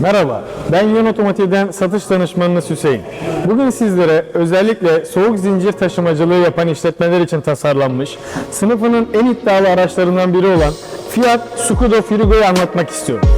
Merhaba, ben Yön Otomotiv'den satış danışmanınız Hüseyin. Bugün sizlere özellikle soğuk zincir taşımacılığı yapan işletmeler için tasarlanmış, sınıfının en iddialı araçlarından biri olan Fiat Scudo Frigo'yu anlatmak istiyorum.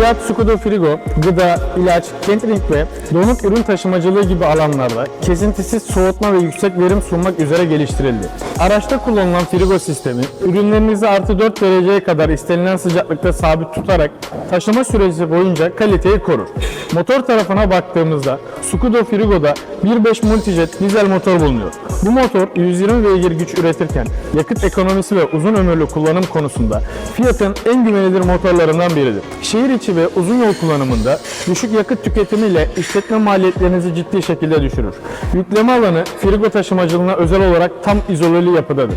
Fiat Scudo Frigo, gıda, ilaç, catering ve donuk ürün taşımacılığı gibi alanlarda kesintisiz soğutma ve yüksek verim sunmak üzere geliştirildi. Araçta kullanılan frigo sistemi, ürünlerinizi artı 4 dereceye kadar istenilen sıcaklıkta sabit tutarak taşıma süreci boyunca kaliteyi korur. Motor tarafına baktığımızda Scudo Frigo'da 1.5 Multijet dizel motor bulunuyor. Bu motor 120 beygir güç üretirken yakıt ekonomisi ve uzun ömürlü kullanım konusunda Fiat'ın en güvenilir motorlarından biridir. Şehir içi ve uzun yol kullanımında düşük yakıt tüketimiyle işletme maliyetlerinizi ciddi şekilde düşürür. Yükleme alanı frigo taşımacılığına özel olarak tam izoleli yapıdadır.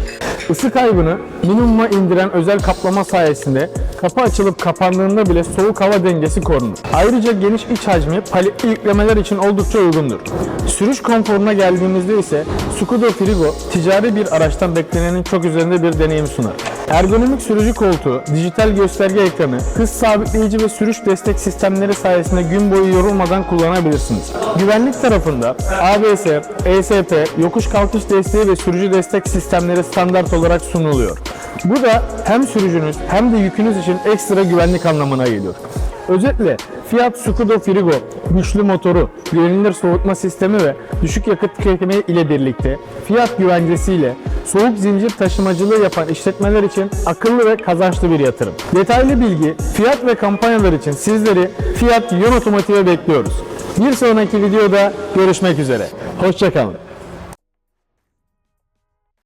Isı kaybını minimuma indiren özel kaplama sayesinde kapı açılıp kapandığında bile soğuk hava dengesi korunur. Ayrıca geniş iç hacmi paletli yüklemeler için oldukça uygundur. Sürüş konforuna geldiğimizde ise Scudo Frigo ticari bir araçtan beklenenin çok üzerinde bir deneyim sunar. Ergonomik sürücü koltuğu, dijital gösterge ekranı, hız sabitleyici ve sürüş destek sistemleri sayesinde gün boyu yorulmadan kullanabilirsiniz. Güvenlik tarafında ABS, ESP, yokuş kalkış desteği ve sürücü destek sistemleri standart olarak sunuluyor. Bu da hem sürücünüz hem de yükünüz için ekstra güvenlik anlamına geliyor. Özetle Fiat Scudo Frigo güçlü motoru, güvenilir soğutma sistemi ve düşük yakıt tüketimi ile birlikte fiyat güvencesiyle soğuk zincir taşımacılığı yapan işletmeler için akıllı ve kazançlı bir yatırım. Detaylı bilgi, fiyat ve kampanyalar için sizleri Fiat Yön Otomotiv'e bekliyoruz. Bir sonraki videoda görüşmek üzere. Hoşçakalın.